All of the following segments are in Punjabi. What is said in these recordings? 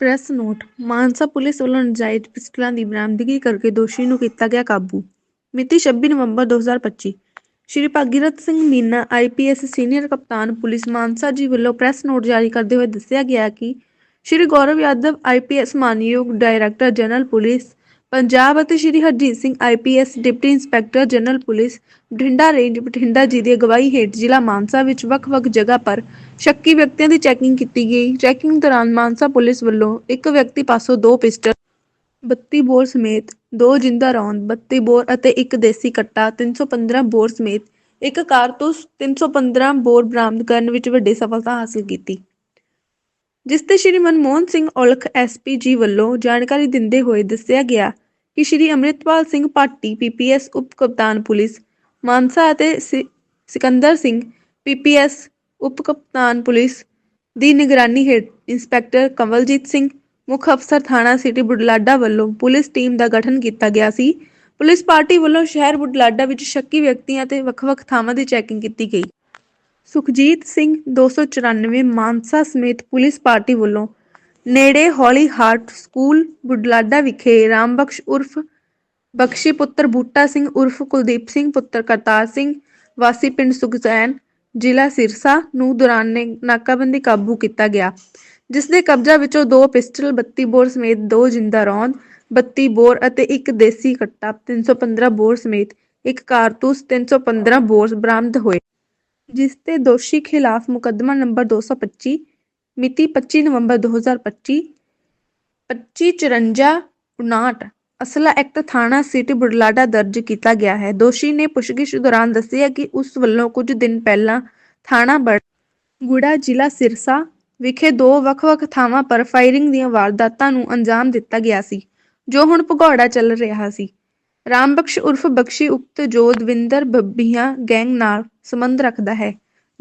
ਪ੍ਰੈਸ ਨੋਟ, ਮਾਨਸਾ ਪੁਲਿਸ ਵੱਲੋਂ ਨਾਜਾਇਜ਼ ਪਿਸਟਲਾਂ ਦੀ ਬਰਾਮਦਗੀ ਕਰਕੇ ਦੋਸ਼ੀ ਨੂੰ ਕੀਤਾ ਗਿਆ ਕਾਬੂ। ਮਿਤੀ 26 ਨਵੰਬਰ 2025 ਸ਼੍ਰੀ ਭਾਗੀਰਥ ਸਿੰਘ ਮੀਨਾ ਆਈਪੀਐਸ ਸੀਨੀਅਰ ਕਪਤਾਨ ਪੁਲਿਸ ਮਾਨਸਾ ਜੀ ਵੱਲੋਂ ਪ੍ਰੈਸ ਨੋਟ ਜਾਰੀ ਕਰਦੇ ਹੋਏ ਦੱਸਿਆ ਗਿਆ ਕਿ ਸ਼੍ਰੀ ਗੌਰਵ ਯਾਦਵ ਆਈਪੀਐਸ ਮਾਨਯੋਗ ਡਾਇਰੈਕਟਰ ਜਨਰਲ ਪੁਲਿਸ ਪੰਜਾਬ ਅਤੇ Shri Harjit Singh IPS deputy inspector general police Bathinda range Bathinda ji ਦੀ ਅਗਵਾਈ ਹੇਠ ਜ਼ਿਲ੍ਹਾ ਮਾਨਸਾ ਵਿੱਚ ਵੱਖ-ਵੱਖ ਜਗ੍ਹਾ ਪਰ ਸ਼ੱਕੀ ਵਿਅਕਤੀਆਂ ਦੀ ਚੈਕਿੰਗ ਕੀਤੀ ਗਈ। ਚੈਕਿੰਗ ਦੌਰਾਨ ਮਾਨਸਾ ਪੁਲਿਸ ਵੱਲੋਂ ਇੱਕ ਵਿਅਕਤੀ ਪਾਸੋਂ ਦੋ ਪਿਸਟਲ 32 ਬੋਰ ਸਮੇਤ ਦੋ ਜਿੰਦਾ ਰੌਂਦ 32 ਬੋਰ ਅਤੇ ਇੱਕ ਦੇਸੀ ਕੱਟਾ 315 ਬੋਰ ਸਮੇਤ ਇੱਕ ਕਾਰਤੂਸ 315 ਬੋਰ ਬਰਾਮਦ ਕਰਨ ਵਿੱਚ ਵੱਡੀ ਸਫਲਤਾ ਹਾਸਲ ਕੀਤੀ। ਜਿਸ ਤੇ ਸ਼੍ਰੀ ਮਨਮੋਹਨ ਸਿੰਘ ਔਲਖ ਐਸਪੀ ਜੀ ਵੱਲੋਂ ਜਾਣਕਾਰੀ ਦਿੰਦੇ ਹੋਏ ਦੱਸਿਆ ਗਿਆ ਕਿ ਸ਼੍ਰੀ ਅੰਮ੍ਰਿਤਪਾਲ ਸਿੰਘ ਭਾਟੀ ਪੀਪੀਐਸ ਉਪ ਕਪਤਾਨ ਪੁਲਿਸ, ਮਾਨਸਾ ਅਤੇ ਸਿ- ਸਿਕੰਦਰ ਸਿੰਘ ਪੀਪੀਐਸ ਉਪ ਕਪਤਾਨ ਪੁਲਿਸ ਦੀ ਨਿਗਰਾਨੀ ਹੇਠ ਇੰਸਪੈਕਟਰ ਕਮਲਜੀਤ ਸਿੰਘ, ਮੁੱਖ ਅਫਸਰ ਥਾਣਾ ਸਿਟੀ ਬੁਢਲਾਡਾ ਵੱਲੋਂ ਪੁਲਿਸ ਟੀਮ ਦਾ ਗਠਨ ਕੀਤਾ ਗਿਆ ਸੀ। ਪੁਲਿਸ ਪਾਰਟੀ ਵੱਲੋਂ ਸ਼ਹਿਰ ਬੁਢਲਾਡਾ ਵਿੱਚ ਸ਼ੱਕੀ ਵਿਅਕਤੀਆਂ ਤੇ ਵੱਖ-ਵੱਖ ਥਾਵਾਂ ਦੀ ਚੈਕਿੰਗ ਕੀਤੀ ਗਈ। ਸੁਖਜੀਤ ਸਿੰਘ 294 ਮਾਨਸਾ ਸਮੇਤ ਪੁਲਿਸ ਪਾਰਟੀ ਵੱਲੋਂ ਨੇੜੇ ਹੌਲੀ ਹਾਰਟ ਸਕੂਲ, ਬੁਢਲਾਡਾ ਵਿਖੇ ਰਾਮਬਖਸ਼ ਉਰਫ ਬਖਸ਼ੀ ਪੁੱਤਰ ਬੂਟਾ ਸਿੰਘ ਉਰਫ ਕੁਲਦੀਪ ਸਿੰਘ, ਪੁੱਤਰ ਕਰਤਾਰ ਸਿੰਘ, ਵਾਸੀ ਪਿੰਡ ਸੁਖਜੈਨ ਜ਼ਿਲ੍ਹਾ ਸਿਰਸਾ ਨੂੰ ਦੌਰਾਨੇ ਨਾਕਾਬੰਦੀ ਕਾਬੂ ਕੀਤਾ ਗਿਆ, ਜਿਸ ਦੇ ਕਬਜ਼ਾ ਵਿੱਚੋਂ ਦੋ ਪਿਸਟਲ 32 ਬੋਰ ਸਮੇਤ ਦੋ ਜਿੰਦਾ ਰੌਂਦ 32 ਬੋਰ ਅਤੇ ਇੱਕ ਦੇਸੀ ਕੱਟਾ 315 ਬੋਰ ਸਮੇਤ ਇੱਕ ਕਾਰਤੂਸ 315 ਬੋਰ ਬਰਾਮਦ ਹੋਏ। ਜਿਸ ਤੇ ਦੋਸ਼ੀ ਖਿਲਾਫ ਮੁਕੱਦਮਾ ਨੰਬਰ 225 ਮਿਤੀ 25 ਨਵੰਬਰ 2025 2554 ਅਸਲਾ ਐਕਟ ਥਾਣਾ ਸਿਟੀ ਬੁਢਲਾਡਾ ਦਰਜ ਕੀਤਾ ਗਿਆ ਹੈ। ਦੋਸ਼ੀ ਨੇ ਪੁੱਛਗਿੱਛ ਦੌਰਾਨ ਦੱਸਿਆ ਕਿ ਉਸ ਵੱਲੋਂ ਕੁਝ ਦਿਨ ਪਹਿਲਾਂ ਥਾਣਾ ਬੜ ਗੁੜਾ ਜ਼ਿਲ੍ਹਾ ਸਿਰਸਾ ਵਿਖੇ ਦੋ ਵੱਖ-ਵੱਖ ਥਾਵਾਂ ਪਰ ਫਾਇਰਿੰਗ ਦੀਆਂ ਵਾਰਦਾਤਾਂ ਨੂੰ ਅੰਜਾਮ ਦਿੱਤਾ ਗਿਆ ਸੀ, ਜੋ ਹੁਣ ਭਗੌੜਾ ਚੱਲ ਰਿਹਾ ਸੀ। ਰਾਮਬਖਸ਼ ਉਰਫ ਬਖਸ਼ੀ ਉਕਤ ਜੋ ਬੱਬੀਆਂ ਗੈਂਗ ਨਾਲ ਸੰਬੰਧ ਰੱਖਦਾ ਹੈ।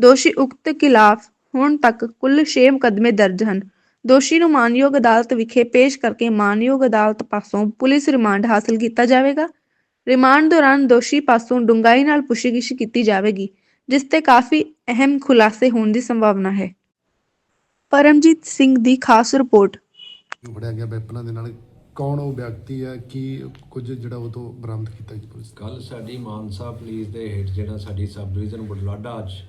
ਦੋਸ਼ੀ ਉਕਤ ਖਿਲਾਫ ਹੁਣ ਤੱਕ ਕੁੱਲ 6 ਮੁਕੱਦਮੇ ਦਰਜ ਹਨ। ਦੋਸ਼ੀ ਨੂੰ ਮਾਨਯੋਗ ਅਦਾਲਤ ਵਿਖੇ ਪੇਸ਼ ਕਰਕੇ ਮਾਨਯੋਗ ਅਦਾਲਤ ਪਾਸੋਂ ਪੁਲਿਸ ਰਿਮਾਂਡ ਹਾਸਲ ਕੀਤਾ ਜਾਵੇਗਾ। ਰਿਮਾਂਡ ਦੌਰਾਨ ਦੋਸ਼ੀ ਪਾਸੋਂ ਡੂੰਘਾਈ ਨਾਲ ਪੁੱਛਗਿੱਛ ਕੀਤੀ ਜਾਵੇਗੀ, ਜਿਸ ਤੇ ਕਾਫੀ ਅਹਿਮ ਖੁਲਾਸੇ ਹੋਣ ਦੀ ਸੰਭਾਵਨਾ ਹੈ। ਪਰਮਜੀਤ ਸਿੰਘ ਦੀ ਖਾਸ ਰਿਪੋਰਟ। ਫੜਿਆ ਗਿਆ ਵੈਪਨਾਂ ਦੇ ਨਾਲ ਕੌਣ ਉਹ ਵਿਅਕਤੀ ਹੈ? ਕੀ ਕੁਝ ਜਿਹੜਾ ਉਹ ਤੋਂ ਬਰਾਮਦ ਕੀਤਾ ਜੀ ਪੁਲਿਸ ਕੱਲ ਸਾਡੀ ਮਾਨਸਾ ਪੁਲਿਸ ਦੇ ਹੇਠ ਜਿਹੜਾ ਸਾਡੀ ਸਬ ਡਿਵੀਜ਼ਨ ਬੁਢਲਾਡਾ 'ਚ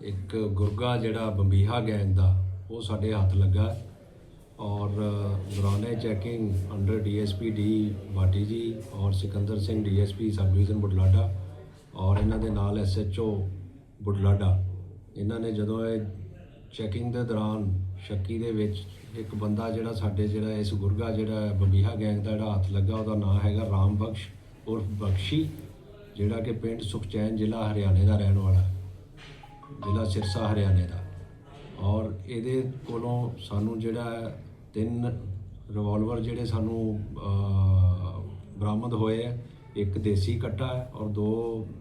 ਇੱਕ ਗੁਰਗਾ ਜਿਹੜਾ ਬੰਬੀਹਾ ਗੈਂਗ ਦਾ, ਉਹ ਸਾਡੇ ਹੱਥ ਲੱਗਾ ਹੈ। ਔਰ, ਦੌਰਾਨੇ checking under DSP D Bhati ji ਔਰ Sikandar Singh DSP sub division Budhlada ਔਰ ਇਹਨਾਂ ਦੇ ਨਾਲ ਐਸਐਚਓ ਬੁਢਲਾਡਾ। ਇਹਨਾਂ ਨੇ ਜਦੋਂ ਇਹ ਚੈਕਿੰਗ ਦੇ ਦੌਰਾਨ ਸ਼ੱਕੀ ਦੇ ਵਿੱਚ ਇੱਕ ਬੰਦਾ ਜਿਹੜਾ ਸਾਡੇ ਜਿਹੜਾ ਇਸ ਗੁਰਗਾ ਜਿਹੜਾ ਬੰਬੀਹਾ ਗੈਂਗ ਦਾ ਜਿਹੜਾ ਹੱਥ ਲੱਗਾ ਉਹਦਾ ਨਾਮ ਹੈਗਾ ਰਾਮ ਬਖਸ਼ ਉਰਫ ਬਖਸ਼ੀ ਜਿਹੜਾ ਕਿ ਪਿੰਡ ਸੁਖਚੈਨ ਜ਼ਿਲ੍ਹਾ ਹਰਿਆਣੇ ਦਾ ਰਹਿਣ ਵਾਲਾ ਜ਼ਿਲ੍ਹਾ ਸਿਰਸਾ ਹਰਿਆਣੇ ਦਾ। ਔਰ ਇਹਦੇ ਕੋਲੋਂ ਸਾਨੂੰ ਜਿਹੜਾ ਤਿੰਨ ਰਿਵਾਲਵਰ ਜਿਹੜੇ ਸਾਨੂੰ ਬਰਾਮਦ ਹੋਏ ਹੈ ਇੱਕ ਦੇਸੀ ਕੱਟਾ ਔਰ ਦੋ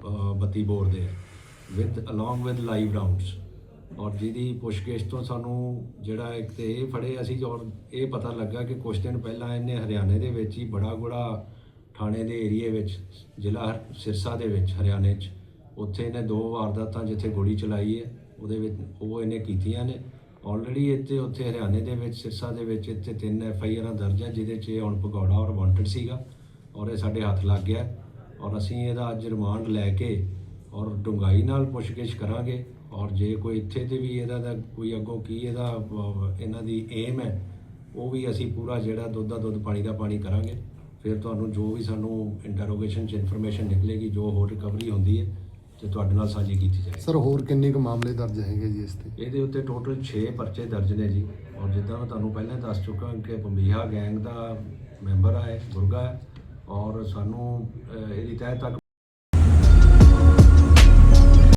ਅਹ, 32 ਬੋਰ ਦੇ with along with live rounds ਔਰ ਜਿਹਦੀ ਪੁੱਛਗਿੱਛ ਤੋਂ ਸਾਨੂੰ ਜਿਹੜਾ ਇੱਕ ਤੇ ਇਹ ਫੜੇ ਅਸੀਂ ਔਰ ਇਹ ਪਤਾ ਲੱਗਾ ਕਿ ਕੁਝ ਦਿਨ ਪਹਿਲਾਂ ਇਹਨੇ ਹਰਿਆਣੇ ਦੇ ਵਿੱਚ ਹੀ ਬੜਾ ਗੁੜਾ ਥਾਣੇ ਦੇ ਏਰੀਏ ਵਿੱਚ, ਜ਼ਿਲ੍ਹਾ ਹਰ- ਸਿਰਸਾ ਦੇ ਵਿੱਚ, ਹਰਿਆਣੇ 'ਚ। ਉੱਥੇ ਇਹਨੇ ਦੋ ਵਾਰਦਾਤਾਂ ਜਿੱਥੇ ਗੋਲੀ ਚਲਾਈ ਹੈ, ਉਹਦੇ ਵਿੱਚ ਉਹ ਇਹਨੇ ਕੀਤੀਆਂ ਨੇ। ਆਲਰੇਡੀ ਇੱਥੇ ਉੱਥੇ ਹਰਿਆਣੇ ਦੇ ਵਿੱਚ, ਸਿਰਸਾ ਦੇ ਵਿੱਚ ਇੱਥੇ ਤਿੰਨ ਐਫ ਆਈ ਆਰਾਂ ਦਰਜ ਹੈ, ਜਿਹਦੇ 'ਚ ਇਹ ਹੁਣ ਭਗੌੜਾ ਔਰ ਵਾਂਟਡ ਸੀਗਾ ਔਰ ਇਹ ਸਾਡੇ ਹੱਥ ਲੱਗ ਗਿਆ। ਔਰ ਅਸੀਂ ਇਹਦਾ ਅੱਜ ਰਿਮਾਂਡ ਲੈ ਕੇ ਔਰ ਡੂੰਘਾਈ ਨਾਲ ਪੁੱਛਗਿੱਛ ਕਰਾਂਗੇ। ਔਰ ਜੇ ਕੋਈ ਇੱਥੇ ਤੇ ਵੀ ਇਹਦਾ ਦਾ ਕੋਈ ਅੱਗੋਂ ਕੀ ਇਹਦਾ ਇਹਨਾਂ ਦੀ ਏਮ ਹੈ ਉਹ ਵੀ ਅਸੀਂ ਪੂਰਾ ਜਿਹੜਾ ਦੁੱਧ ਦਾ ਦੁੱਧ ਪਾਣੀ ਦਾ ਪਾਣੀ ਕਰਾਂਗੇ। ਫਿਰ ਤੁਹਾਨੂੰ ਜੋ ਵੀ ਸਾਨੂੰ ਇੰਟਰੋਗੇਸ਼ਨ 'ਚ ਇਨਫੋਰਮੇਸ਼ਨ ਨਿਕਲੇਗੀ ਜੋ ਹੋਰ ਰਿਕਵਰੀ ਹੁੰਦੀ ਹੈ ਤੇ ਤੁਹਾਡੇ ਨਾਲ ਸਾਂਝੀ ਕੀਤੀ ਜਾਏਗੀ। ਸਰ ਹੋਰ ਕਿੰਨੇ ਕੁ ਮਾਮਲੇ ਦਰਜ ਹੈਗੇ ਜੀ ਇਸ ਤੇ? ਇਹਦੇ ਉੱਤੇ ਟੋਟਲ 6 ਪਰਚੇ ਦਰਜ ਨੇ ਜੀ। ਔਰ ਜਿੱਦਾਂ ਮੈਂ ਤੁਹਾਨੂੰ ਪਹਿਲਾਂ ਦੱਸ ਚੁੱਕਾ ਕਿ ਬੰਬੀਹਾ ਗੈਂਗ ਦਾ ਮੈਂਬਰ ਹੈ ਗੁਰਗਾ ਔਰ ਸਾਨੂੰ ਇਹਦੀ ਤਹਿ ਤੱਕ